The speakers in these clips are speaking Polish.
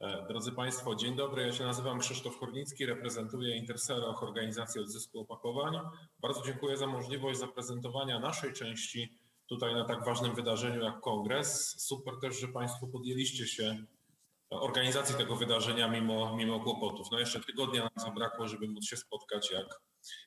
E, Drodzy Państwo, dzień dobry. Ja się nazywam Krzysztof Kornicki, reprezentuję Interseroch, organizację odzysku opakowań. Bardzo dziękuję za możliwość zaprezentowania naszej części tutaj na tak ważnym wydarzeniu jak kongres. Super też, że Państwo podjęliście się organizacji tego wydarzenia mimo, mimo kłopotów. No jeszcze tygodnia nam zabrakło, żeby móc się spotkać jak,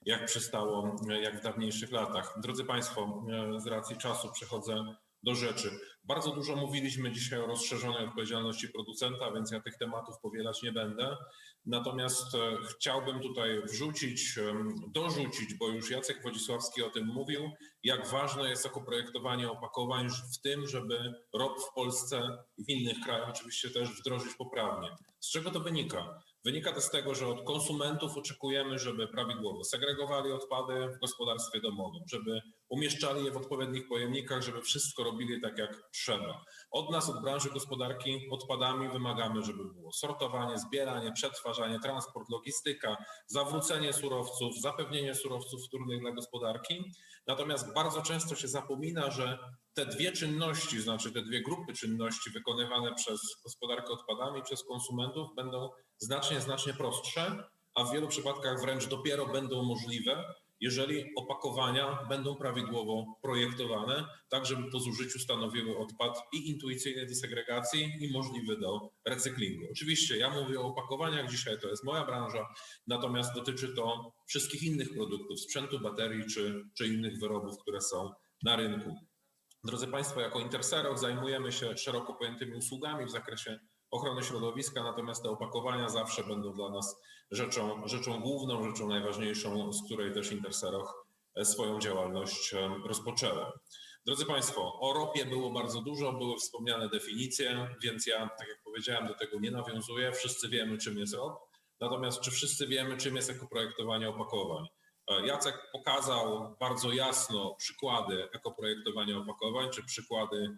jak przystało, jak w dawniejszych latach. Drodzy Państwo, e, z racji czasu przechodzę do rzeczy. Bardzo dużo mówiliśmy dzisiaj o rozszerzonej odpowiedzialności producenta, więc ja tych tematów powielać nie będę. Natomiast e, chciałbym tutaj wrzucić, dorzucić, bo już Jacek Wodzisławski o tym mówił, jak ważne jest ekoprojektowanie opakowań w tym, żeby ROP w Polsce i w innych krajach oczywiście też wdrożyć poprawnie. Z czego to wynika? Wynika to z tego, że od konsumentów oczekujemy, żeby prawidłowo segregowali odpady w gospodarstwie domowym, żeby umieszczali je w odpowiednich pojemnikach, żeby wszystko robili tak jak trzeba. Od nas, od branży gospodarki odpadami wymagamy, żeby było sortowanie, zbieranie, przetwarzanie, transport, logistyka, zawrócenie surowców, zapewnienie surowców wtórnych dla gospodarki. Natomiast bardzo często się zapomina, że te dwie czynności, znaczy te dwie grupy czynności wykonywane przez gospodarkę odpadami, przez konsumentów będą znacznie, znacznie prostsze, a w wielu przypadkach wręcz dopiero będą możliwe, jeżeli opakowania będą prawidłowo projektowane, tak żeby po zużyciu stanowiły odpad i intuicyjny do segregacji i możliwy do recyklingu. Oczywiście ja mówię o opakowaniach, dzisiaj to jest moja branża, natomiast dotyczy to wszystkich innych produktów, sprzętu, baterii czy, czy innych wyrobów, które są na rynku. Drodzy Państwo, jako Interserok zajmujemy się szeroko pojętymi usługami w zakresie ochrony środowiska, natomiast te opakowania zawsze będą dla nas rzeczą, rzeczą główną, rzeczą najważniejszą, z której też Interserok e, swoją działalność e, rozpoczęła. Drodzy Państwo, o ropie było bardzo dużo, były wspomniane definicje, więc ja, tak jak powiedziałem, do tego nie nawiązuję. Wszyscy wiemy, czym jest ROP. Natomiast czy wszyscy wiemy, czym jest ekoprojektowanie opakowań? E, Jacek pokazał bardzo jasno przykłady ekoprojektowania opakowań, czy przykłady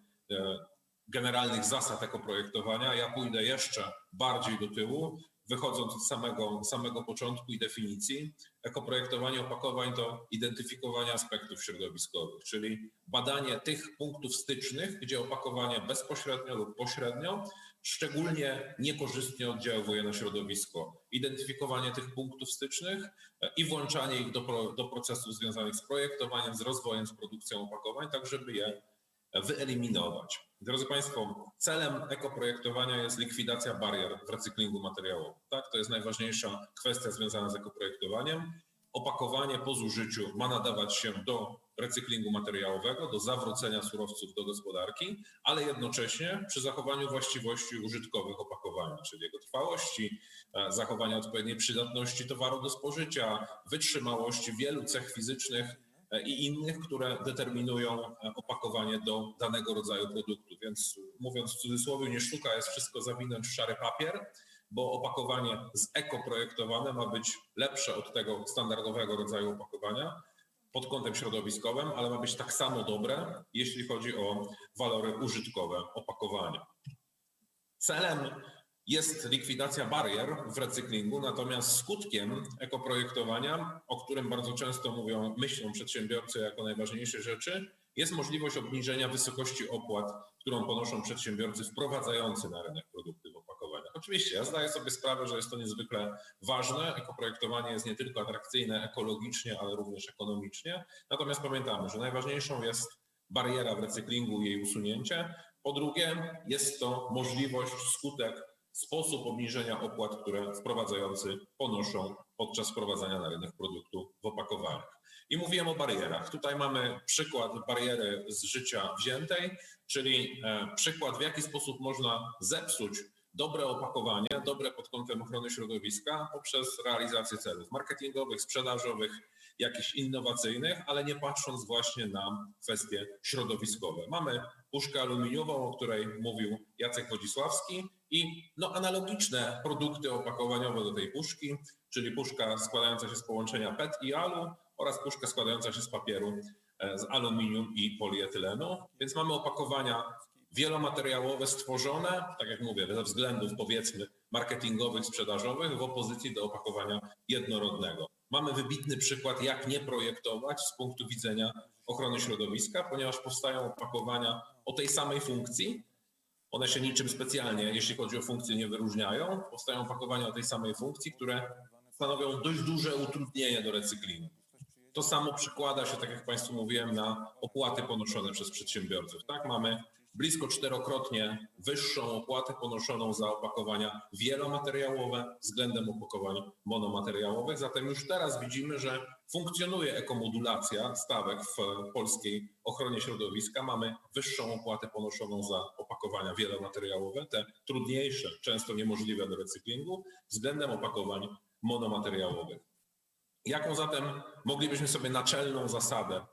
generalnych zasad ekoprojektowania. Ja pójdę jeszcze bardziej do tyłu, wychodząc od samego, samego początku i definicji. Ekoprojektowanie opakowań to identyfikowanie aspektów środowiskowych, czyli badanie tych punktów stycznych, gdzie opakowanie bezpośrednio lub pośrednio szczególnie niekorzystnie oddziałuje na środowisko. Identyfikowanie tych punktów stycznych e, i włączanie ich do, do procesów związanych z projektowaniem, z rozwojem, z produkcją opakowań, tak żeby je wyeliminować. Drodzy Państwo, celem ekoprojektowania jest likwidacja barier w recyklingu materiałowym. Tak, to jest najważniejsza kwestia związana z ekoprojektowaniem. Opakowanie po zużyciu ma nadawać się do recyklingu materiałowego, do zawrócenia surowców do gospodarki, ale jednocześnie przy zachowaniu właściwości użytkowych opakowania, czyli jego trwałości, e, zachowania odpowiedniej przydatności towaru do spożycia, wytrzymałości wielu cech fizycznych i innych, które determinują e, opakowanie do danego rodzaju produktu. Więc mówiąc w cudzysłowie, nie sztuka jest wszystko zawinąć w szary papier, bo opakowanie z ekoprojektowane ma być lepsze od tego standardowego rodzaju opakowania pod kątem środowiskowym, ale ma być tak samo dobre, jeśli chodzi o walory użytkowe opakowania. Celem jest likwidacja barier w recyklingu, natomiast skutkiem ekoprojektowania, o którym bardzo często mówią, myślą przedsiębiorcy jako najważniejsze rzeczy, jest możliwość obniżenia wysokości opłat, którą ponoszą przedsiębiorcy wprowadzający na rynek produkty w opakowaniach. Oczywiście, ja zdaję sobie sprawę, że jest to niezwykle ważne. Ekoprojektowanie jest nie tylko atrakcyjne ekologicznie, ale również ekonomicznie. Natomiast pamiętamy, że najważniejszą jest bariera w recyklingu i jej usunięcie. Po drugie, jest to możliwość, skutek, sposób obniżenia opłat, które wprowadzający ponoszą podczas wprowadzania na rynek produktu w opakowaniach. I mówiłem o barierach. Tutaj mamy przykład bariery z życia wziętej, czyli e, przykład, w jaki sposób można zepsuć dobre opakowanie, dobre pod kątem ochrony środowiska poprzez realizację celów marketingowych, sprzedażowych, jakichś innowacyjnych, ale nie patrząc właśnie na kwestie środowiskowe. Mamy puszkę aluminiową, o której mówił Jacek Wodzisławski i no, analogiczne produkty opakowaniowe do tej puszki, czyli puszka składająca się z połączenia PET i alu oraz puszka składająca się z papieru e, z aluminium i polietylenu. Więc mamy opakowania wielomateriałowe stworzone, tak jak mówię, ze względów powiedzmy marketingowych, sprzedażowych w opozycji do opakowania jednorodnego. Mamy wybitny przykład, jak nie projektować z punktu widzenia ochrony środowiska, ponieważ powstają opakowania o tej samej funkcji, One się niczym specjalnie, jeśli chodzi o funkcje, nie wyróżniają. Powstają opakowania o tej samej funkcji, które stanowią dość duże utrudnienie do recyklingu. To samo przekłada się, tak jak Państwu mówiłem, na opłaty ponoszone przez przedsiębiorców. Tak, mamy blisko czterokrotnie wyższą opłatę ponoszoną za opakowania wielomateriałowe względem opakowań monomateriałowych. Zatem już teraz widzimy, że funkcjonuje ekomodulacja stawek w polskiej ochronie środowiska. Mamy wyższą opłatę ponoszoną za opakowania wielomateriałowe, te trudniejsze, często niemożliwe do recyklingu, względem opakowań monomateriałowych. Jaką zatem moglibyśmy sobie naczelną zasadę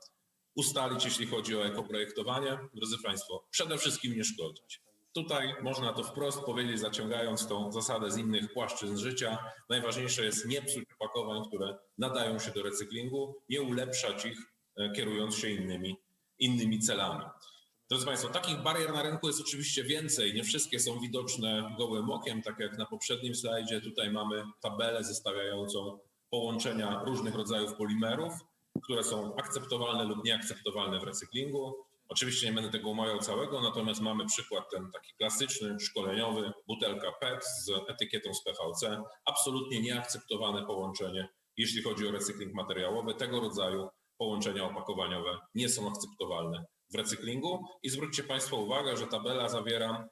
ustalić, jeśli chodzi o ekoprojektowanie? Drodzy Państwo, przede wszystkim nie szkodzić. Tutaj można to wprost powiedzieć, zaciągając tą zasadę z innych płaszczyzn życia. Najważniejsze jest nie psuć opakowań, które nadają się do recyklingu, nie ulepszać ich, e, kierując się innymi, innymi celami. Drodzy Państwo, takich barier na rynku jest oczywiście więcej. Nie wszystkie są widoczne gołym okiem, tak jak na poprzednim slajdzie. Tutaj mamy tabelę zestawiającą połączenia różnych rodzajów polimerów, które są akceptowalne lub nieakceptowalne w recyklingu. Oczywiście nie będę tego omawiał całego, natomiast mamy przykład ten taki klasyczny, szkoleniowy, butelka PET z etykietą z PVC. Absolutnie nieakceptowane połączenie, jeśli chodzi o recykling materiałowy. Tego rodzaju połączenia opakowaniowe nie są akceptowalne w recyklingu. I zwróćcie Państwo uwagę, że tabela zawiera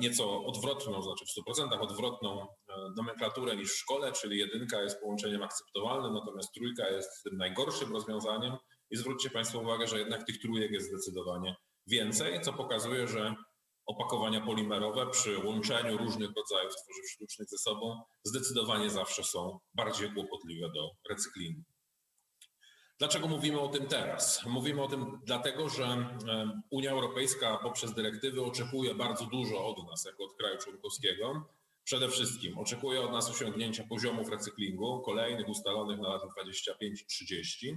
nieco odwrotną, znaczy w 100% odwrotną e, nomenklaturę niż w szkole, czyli jedynka jest połączeniem akceptowalnym, natomiast trójka jest tym najgorszym rozwiązaniem. I zwróćcie Państwo uwagę, że jednak tych trójek jest zdecydowanie więcej, co pokazuje, że opakowania polimerowe przy łączeniu różnych rodzajów tworzyw sztucznych ze sobą zdecydowanie zawsze są bardziej kłopotliwe do recyklingu. Dlaczego mówimy o tym teraz? Mówimy o tym dlatego, że Unia Europejska poprzez dyrektywy oczekuje bardzo dużo od nas, jako od kraju członkowskiego. Przede wszystkim oczekuje od nas osiągnięcia poziomów recyklingu kolejnych ustalonych na lata 25-30.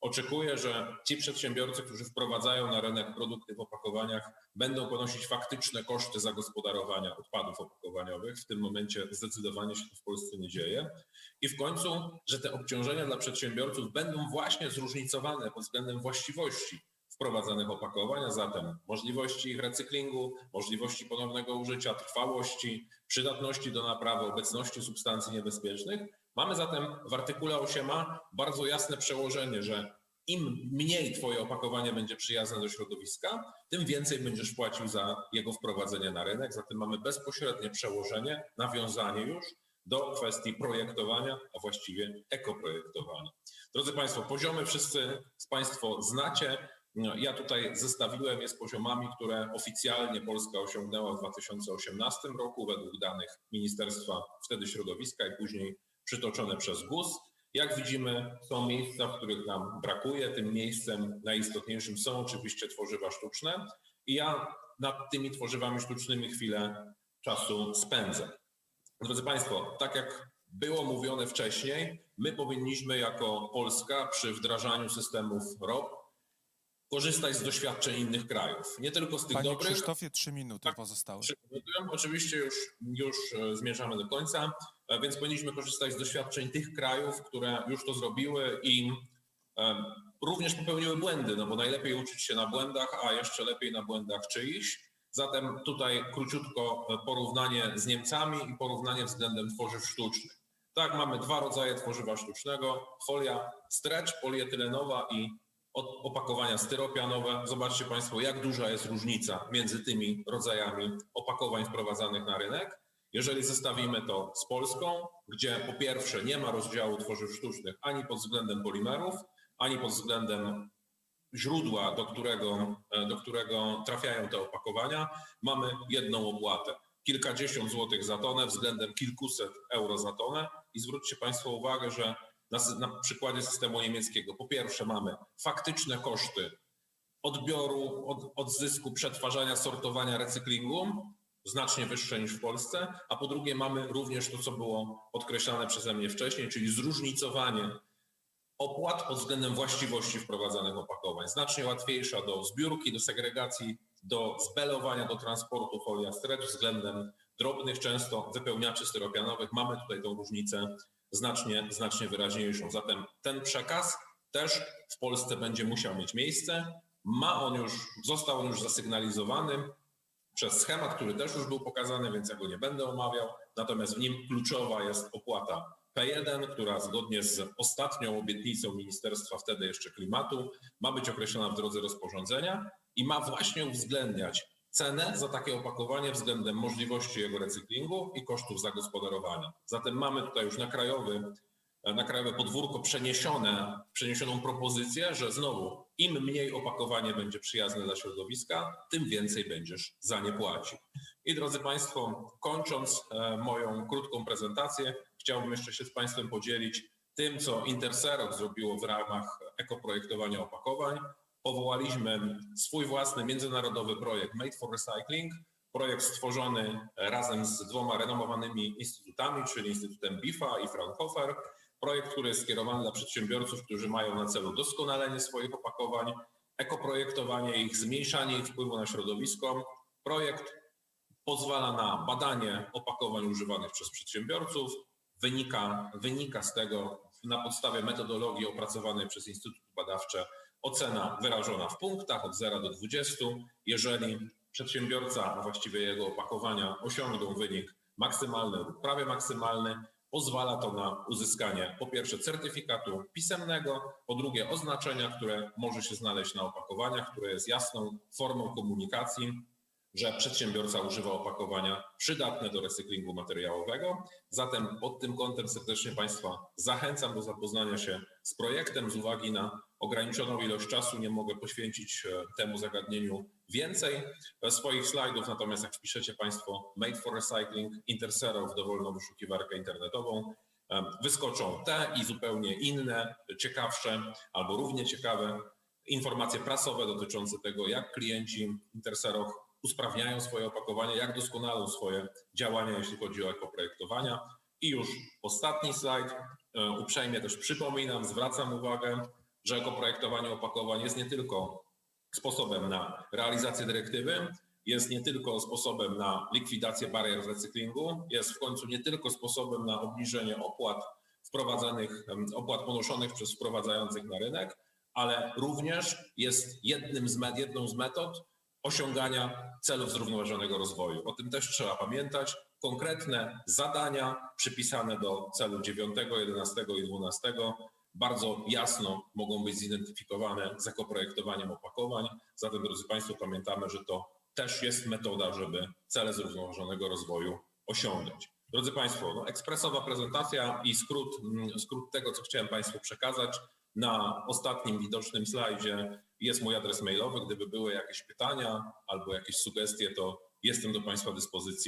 Oczekuje, że ci przedsiębiorcy, którzy wprowadzają na rynek produkty w opakowaniach, będą ponosić faktyczne koszty zagospodarowania odpadów opakowaniowych. W tym momencie zdecydowanie się to w Polsce nie dzieje. I w końcu, że te obciążenia dla przedsiębiorców będą właśnie zróżnicowane pod względem właściwości wprowadzanych opakowań, a zatem możliwości ich recyklingu, możliwości ponownego użycia, trwałości, przydatności do naprawy, obecności substancji niebezpiecznych. Mamy zatem w artykule 8a bardzo jasne przełożenie, że im mniej Twoje opakowanie będzie przyjazne do środowiska, tym więcej będziesz płacił za jego wprowadzenie na rynek. Zatem mamy bezpośrednie przełożenie, nawiązanie już do kwestii projektowania, a właściwie ekoprojektowania. Drodzy Państwo, poziomy wszyscy z Państwo znacie. No, Ja tutaj zestawiłem je z poziomami, które oficjalnie Polska osiągnęła w 2018 roku według danych Ministerstwa wtedy Środowiska i później przytoczone przez GUS. Jak widzimy, są miejsca, w których nam brakuje. Tym miejscem najistotniejszym są oczywiście tworzywa sztuczne i ja nad tymi tworzywami sztucznymi chwilę czasu spędzę. Drodzy Państwo, tak jak było mówione wcześniej, my powinniśmy jako Polska przy wdrażaniu systemów ROP korzystać z doświadczeń innych krajów. Nie tylko z tych Panie dobrych, Krzysztofie, trzy minuty pozostały. Przygotowuję. Oczywiście już, już e, zmierzamy do końca, więc powinniśmy korzystać z doświadczeń tych krajów, które już to zrobiły i e, również popełniły błędy, no bo najlepiej uczyć się na błędach, a jeszcze lepiej na błędach czyichś. Zatem tutaj króciutko e, porównanie z Niemcami i porównanie względem tworzyw sztucznych. Tak, mamy dwa rodzaje tworzywa sztucznego, folia stretch polietylenowa i opakowania styropianowe. Zobaczcie Państwo, jak duża jest różnica między tymi rodzajami opakowań wprowadzanych na rynek. Jeżeli zestawimy to z Polską, gdzie po pierwsze nie ma rozdziału tworzyw sztucznych ani pod względem polimerów, ani pod względem źródła, do którego, e, do którego trafiają te opakowania, mamy jedną opłatę. Kilkadziesiąt złotych za tonę względem kilkuset euro za tonę. I zwróćcie Państwo uwagę, że na, na przykładzie systemu niemieckiego, po pierwsze mamy faktyczne koszty odbioru, od, odzysku, przetwarzania, sortowania, recyklingu znacznie wyższe niż w Polsce, a po drugie mamy również to, co było podkreślane przeze mnie wcześniej, czyli zróżnicowanie opłat pod względem właściwości wprowadzanych opakowań. Znacznie łatwiejsza do zbiórki, do segregacji, do zbelowania, do transportu folia stretch względem drobnych, często wypełniaczy styropianowych. Mamy tutaj tą różnicę znacznie, znacznie wyraźniejszą. Zatem ten przekaz też w Polsce będzie musiał mieć miejsce. Ma on już, został on już zasygnalizowany. Przez schemat, który też już był pokazany, więc ja go nie będę omawiał. Natomiast w nim kluczowa jest opłata P1, która zgodnie z ostatnią obietnicą Ministerstwa wtedy jeszcze klimatu ma być określona w drodze rozporządzenia i ma właśnie uwzględniać cenę za takie opakowanie względem możliwości jego recyklingu i kosztów zagospodarowania. Zatem mamy tutaj już na krajowy na krajowe podwórko przeniesione, przeniesioną propozycję, że znowu im mniej opakowanie będzie przyjazne dla środowiska, tym więcej będziesz za nie płacił. I drodzy Państwo, kończąc e, moją krótką prezentację, chciałbym jeszcze się z Państwem podzielić tym, co Interserok zrobiło w ramach ekoprojektowania opakowań. Powołaliśmy swój własny międzynarodowy projekt Made for Recycling, projekt stworzony razem z dwoma renomowanymi instytutami, czyli Instytutem BIFA i Fraunhofer. Projekt, który jest skierowany dla przedsiębiorców, którzy mają na celu doskonalenie swoich opakowań, ekoprojektowanie ich, zmniejszanie ich wpływu na środowisko. Projekt pozwala na badanie opakowań używanych przez przedsiębiorców. Wynika, wynika z tego na podstawie metodologii opracowanej przez Instytut Badawcze ocena wyrażona w punktach od 0 do 20. Jeżeli przedsiębiorca, a właściwie jego opakowania osiągną wynik maksymalny lub prawie maksymalny, pozwala to na uzyskanie po pierwsze certyfikatu pisemnego, po drugie oznaczenia, które może się znaleźć na opakowaniach, które jest jasną formą komunikacji, że przedsiębiorca używa opakowania przydatne do recyklingu materiałowego. Zatem pod tym kątem serdecznie Państwa zachęcam do zapoznania się z projektem. Z uwagi na ograniczoną ilość czasu nie mogę poświęcić e, temu zagadnieniu więcej e, swoich slajdów, natomiast jak wpiszecie Państwo Made for Recycling Intersero w dowolną wyszukiwarkę internetową, e, wyskoczą te i zupełnie inne, ciekawsze albo równie ciekawe informacje prasowe dotyczące tego, jak klienci Interserok usprawniają swoje opakowania, jak doskonalą swoje działania, jeśli chodzi o ekoprojektowania. I już ostatni slajd. E, Uprzejmie też przypominam, zwracam uwagę, że ekoprojektowanie opakowań jest nie tylko sposobem na realizację dyrektywy, jest nie tylko sposobem na likwidację barier w recyklingu, jest w końcu nie tylko sposobem na obniżenie opłat wprowadzanych, opłat ponoszonych przez wprowadzających na rynek, ale również jest jednym z met, jedną z metod osiągania celów zrównoważonego rozwoju. O tym też trzeba pamiętać. Konkretne zadania przypisane do celu 9, 11 i 12 bardzo jasno mogą być zidentyfikowane z ekoprojektowaniem opakowań. Zatem, drodzy Państwo, pamiętamy, że to też jest metoda, żeby cele zrównoważonego rozwoju osiągnąć. Drodzy Państwo, no, ekspresowa prezentacja i skrót, mm, skrót tego, co chciałem Państwu przekazać. Na ostatnim widocznym slajdzie jest mój adres mailowy. Gdyby były jakieś pytania albo jakieś sugestie, to jestem do Państwa dyspozycji.